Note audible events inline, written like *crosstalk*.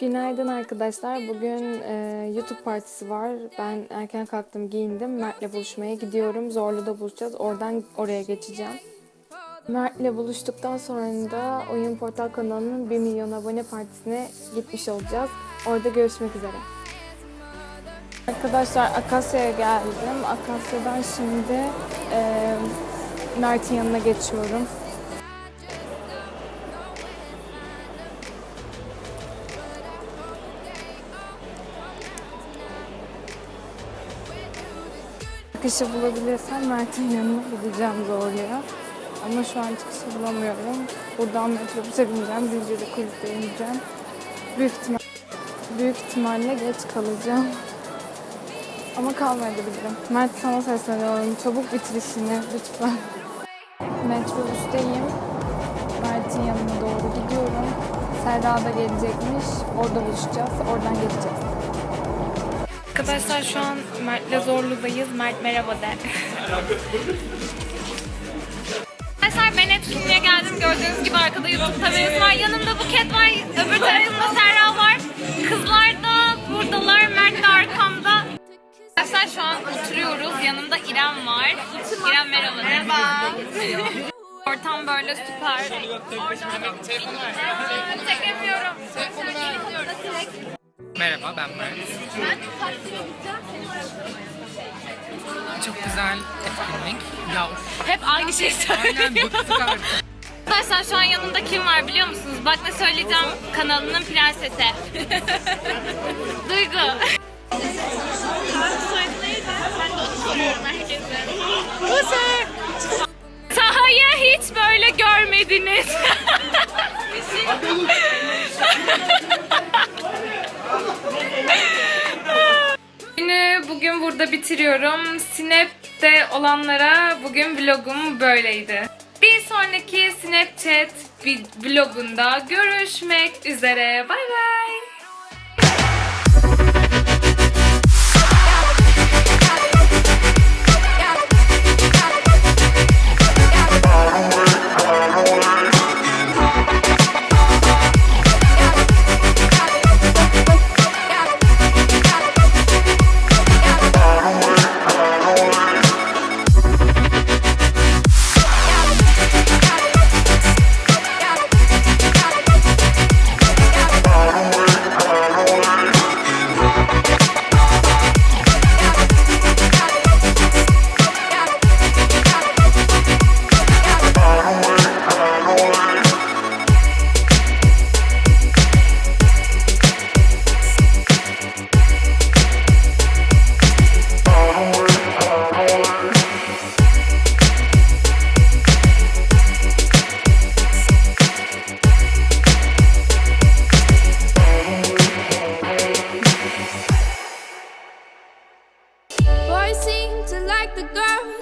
Günaydın arkadaşlar. Bugün e, YouTube partisi var. Ben erken kalktım, giyindim. Mert'le buluşmaya gidiyorum. Zorlu'da buluşacağız. Oradan oraya geçeceğim. Mert'le buluştuktan sonra da Oyun Portal kanalının 1 milyon abone partisine gitmiş olacağız. Orada görüşmek üzere. Arkadaşlar Akasya'ya geldim. Akasya'dan şimdi e, Mert'in yanına geçiyorum. Çıkışı bulabilirsem Mert'in yanına gideceğim zorluya. Ama şu an çıkışı bulamıyorum. Buradan metrobüse bineceğim. Zincirli kulüpte ineceğim. Büyük, ihtimal, büyük ihtimalle geç kalacağım. Ama kalmayabilirim. Mert sana sesleniyorum. Çabuk bitir işini lütfen. Metrobüsteyim. Mert'in yanına doğru gidiyorum. Serra da gelecekmiş. Orada buluşacağız. Oradan geçeceğiz. Arkadaşlar şu an Mert'le Zorlu'dayız. Mert merhaba de. Arkadaşlar ben etkinliğe geldim. Gördüğünüz gibi arkada YouTube kamerası var. Yanımda Buket var. Öbür tarafımda Serra var. Kızlar da buradalar. Mert de arkamda. Arkadaşlar şu an oturuyoruz. Yanımda İrem var. İrem merhaba. Merhaba. Ortam böyle süper. Çekemiyorum. Merhaba ben Mert. Çok güzel etkinlik. Ya of, Hep aynı şey söylüyor. aynen bıktık artık. Arkadaşlar şu an yanımda kim var biliyor musunuz? Bak ne söyleyeceğim kanalının prensesi. *laughs* Duygu. Bugün burada bitiriyorum. Snap'te olanlara bugün vlogum böyleydi. Bir sonraki Snapchat vlogunda görüşmek üzere. Bay bay. the girl